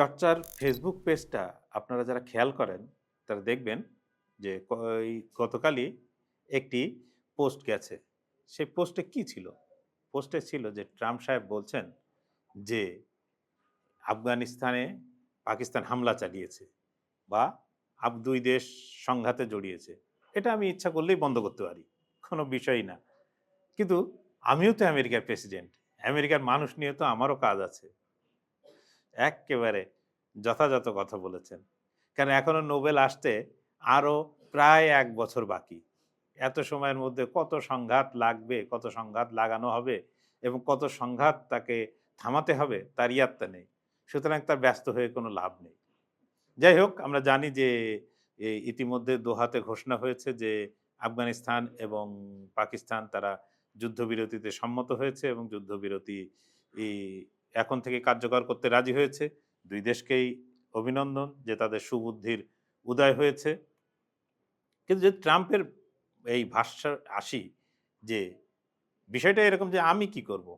চর্চার ফেসবুক পেজটা আপনারা যারা খেয়াল করেন, তারা দেখবেন যে গতকালই একটি পোস্ট গেছে। সেই পোস্টে কি ছিল? পোস্টে ছিল যে ট্রাম্প সাহেব বলছেন যে আফগানিস্তানে পাকিস্তান হামলা চালিয়েছে বা আব দুই দেশ সংঘাতে জড়িয়েছে। এটা আমি ইচ্ছা করলেই বন্ধ করতে পারি, কোনো বিষয়ই না। কিন্তু আমিও তো আমেরিকার প্রেসিডেন্ট আমেরিকার মানুষ নিয়ে তো আমারও কাজ আছে। একেবারে যথাযথ কথা বলেছেন। কারণ এখনও নোবেল আসতে আরও প্রায় এক বছর বাকি। এত সময়ের মধ্যে কত সংঘাত লাগবে, কত সংঘাত লাগানো হবে এবং কত সংঘাত তাকে থামাতে হবে, তার ইয়াত্তা নেই। সুতরাং তার ব্যস্ত হয়ে কোনো লাভ নেই। যাই হোক, আমরা জানি যে ইতিমধ্যে দোহাতে ঘোষণা হয়েছে যে আফগানিস্তান এবং পাকিস্তান তারা যুদ্ধবিরতিতে সম্মত হয়েছে এবং যুদ্ধবিরতি এখন থেকে কার্যকর করতে রাজি হয়েছে। দুই দেশকেই অভিনন্দন যে তাদের সুবুদ্ধির উদয় হয়েছে। কিন্তু যদি ট্রাম্পের এই ভাষ্য আসি যে বিষয়টা এরকম যে আমি কি করব?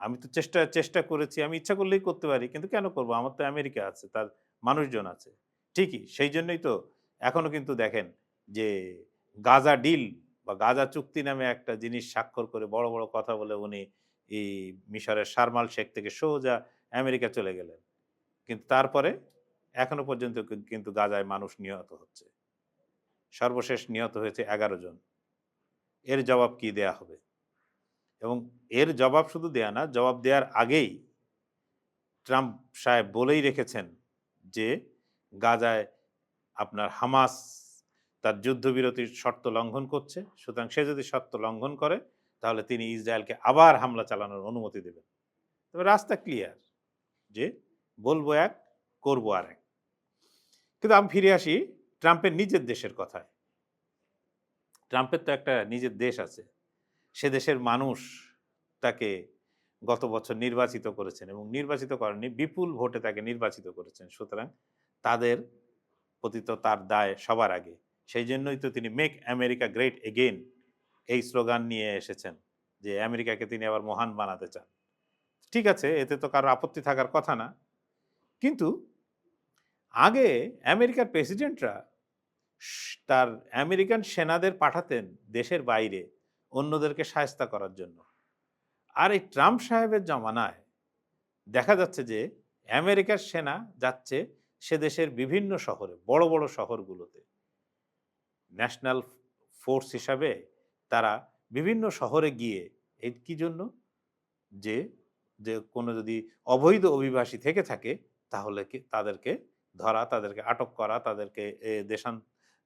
আমি তো চেষ্টা চেষ্টা করেছি, আমি ইচ্ছা করলেই করতে পারি, কিন্তু কেন করব? আমার তো আমেরিকা আছে, তার মানুষজন আছে। ঠিকই, সেই জন্যই তো এখনও কিন্তু দেখেন যে গাজা ডিল বা গাজা চুক্তি নামে একটা জিনিস স্বাক্ষর করে বড় বড় কথা বলে উনি এই মিশরের শারমাল শেখ থেকে সোজা আমেরিকা চলে গেলেন। কিন্তু তারপরে এখনও পর্যন্ত কিন্তু গাজায় মানুষ নিহত হচ্ছে। সর্বশেষ নিহত হয়েছে এগারো জন। এর জবাব কি দেয়া হবে? এবং এর জবাব শুধু দেয়া না, জবাব দেওয়ার আগেই ট্রাম্প সাহেব বলেই রেখেছেন যে গাজায় আপনার হামাস তার যুদ্ধবিরতির শর্ত লঙ্ঘন করছে। সুতরাং সে যদি শর্ত লঙ্ঘন করে তাহলে তিনি ইসরায়েলকে আবার হামলা চালানোর অনুমতি দেবেন। তবে রাস্তা ক্লিয়ার যে বলব এক, করব আর এক। কিন্তু আমি ফিরে আসি ট্রাম্পের নিজের দেশের কথায়। ট্রাম্পের তো একটা নিজের দেশ আছে। সে দেশের মানুষ তাকে গত বছর নির্বাচিত করেছেন এবং নির্বাচিত করেননি, বিপুল ভোটে তাকে নির্বাচিত করেছেন। সুতরাং তাদের প্রতি তো তার দায় সবার আগে। সেই জন্যই তো তিনি মেক আমেরিকা গ্রেট এগেইন এই স্লোগান নিয়ে এসেছেন যে, আমেরিকাকে তিনি আবার মহান বানাতে চান। ঠিক আছে, এতে তো কারও আপত্তি থাকার কথা না। কিন্তু আগে আমেরিকার প্রেসিডেন্টরা তার আমেরিকান সেনাদের পাঠাতেন দেশের বাইরে অন্যদেরকে সায়স্তা করার জন্য। আর এই ট্রাম্প সাহেবের জমানায় দেখা যাচ্ছে যে, আমেরিকার সেনা যাচ্ছে সে দেশের বিভিন্ন শহরে, বড় বড় শহরগুলোতে। ন্যাশনাল ফোর্স হিসাবে তারা বিভিন্ন শহরে গিয়ে এই কি জন্য? যে যে কোনো যদি অবৈধ অভিবাসী থেকে থাকে, তাহলে তাদেরকে ধরা, তাদেরকে আটক করা, তাদেরকে দেশান,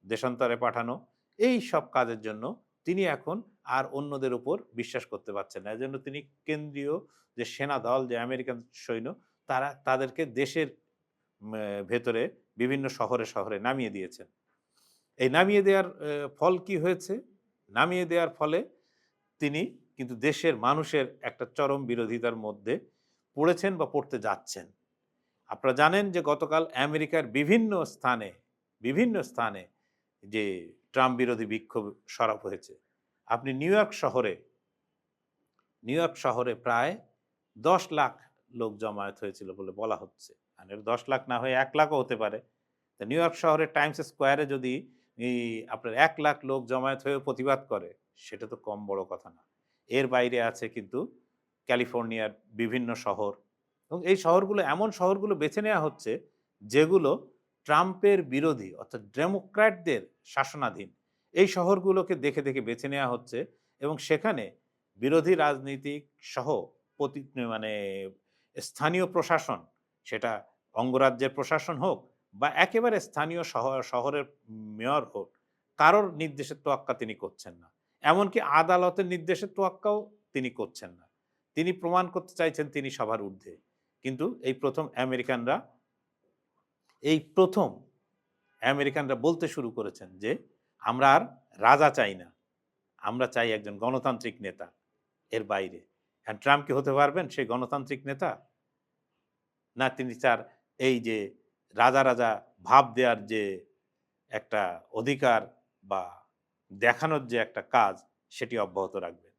দেশান্তরে পাঠানো, এই সব কাজের জন্য তিনি এখন আর অন্যদের উপর বিশ্বাস করতে পারছেন না। এজন্য তিনি কেন্দ্রীয় যে সেনা দল, যে আমেরিকান সৈন্য, তারা তাদেরকে দেশের ভেতরে বিভিন্ন শহরে শহরে নামিয়ে দিয়েছেন। এই নামিয়ে দেওয়ার ফল কি হয়েছে? নামিয়ে দেওয়ার ফলে তিনি কিন্তু দেশের মানুষের একটা চরম বিরোধিতার মধ্যে পড়েছেন বা পড়তে যাচ্ছেন। আপনারা জানেন যে গতকাল আমেরিকার বিভিন্ন স্থানে বিভিন্ন স্থানে যে ট্রাম্প বিরোধী বিক্ষোভ সরব হয়েছে। আপনি নিউ ইয়র্ক শহরে, নিউ ইয়র্ক শহরে প্রায় দশ লাখ লোক জমায়েত হয়েছিল বলে বলা হচ্ছে। আর দশ লাখ না হয়ে এক লাখও হতে পারে। তা নিউ ইয়র্ক শহরের টাইমস স্কোয়ারে যদি এই আপনার এক লাখ লোক জমায়েত হয়ে প্রতিবাদ করে, সেটা তো কম বড় কথা না। এর বাইরে আছে কিন্তু ক্যালিফোর্নিয়ার বিভিন্ন শহর এবং এই শহরগুলো, এমন শহরগুলো বেছে নেওয়া হচ্ছে যেগুলো ট্রাম্পের বিরোধী অর্থাৎ ডেমোক্র্যাটদের শাসনাধীন। এই শহরগুলোকে দেখে দেখে বেছে নেওয়া হচ্ছে এবং সেখানে বিরোধী রাজনীতিক সহ প্রতি মানে স্থানীয় প্রশাসন, সেটা অঙ্গরাজ্যের প্রশাসন হোক বা একেবারে স্থানীয় শহর, শহরের মেয়র হোক, কারোর নির্দেশের তোয়াক্কা তিনি করছেন না। এমনকি আদালতের নির্দেশের তোয়াক্কাও তিনি করছেন না। তিনি প্রমাণ করতে চাইছেন তিনি সবার ঊর্ধ্বে। কিন্তু এই প্রথম আমেরিকানরা, এই প্রথম আমেরিকানরা বলতে শুরু করেছেন যে, আমরা আর রাজা চাই না। আমরা চাই একজন গণতান্ত্রিক নেতা এর বাইরে। আর ট্রাম্প কি হতে পারবেন, সেই গণতান্ত্রিক নেতা? না, তিনি তার এই যে রাজা রাজা ভাব দেওয়ার যে একটা অধিকার বা দেখানোর যে একটা কাজ, সেটি অব্যাহত রাখবেন